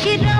शिरा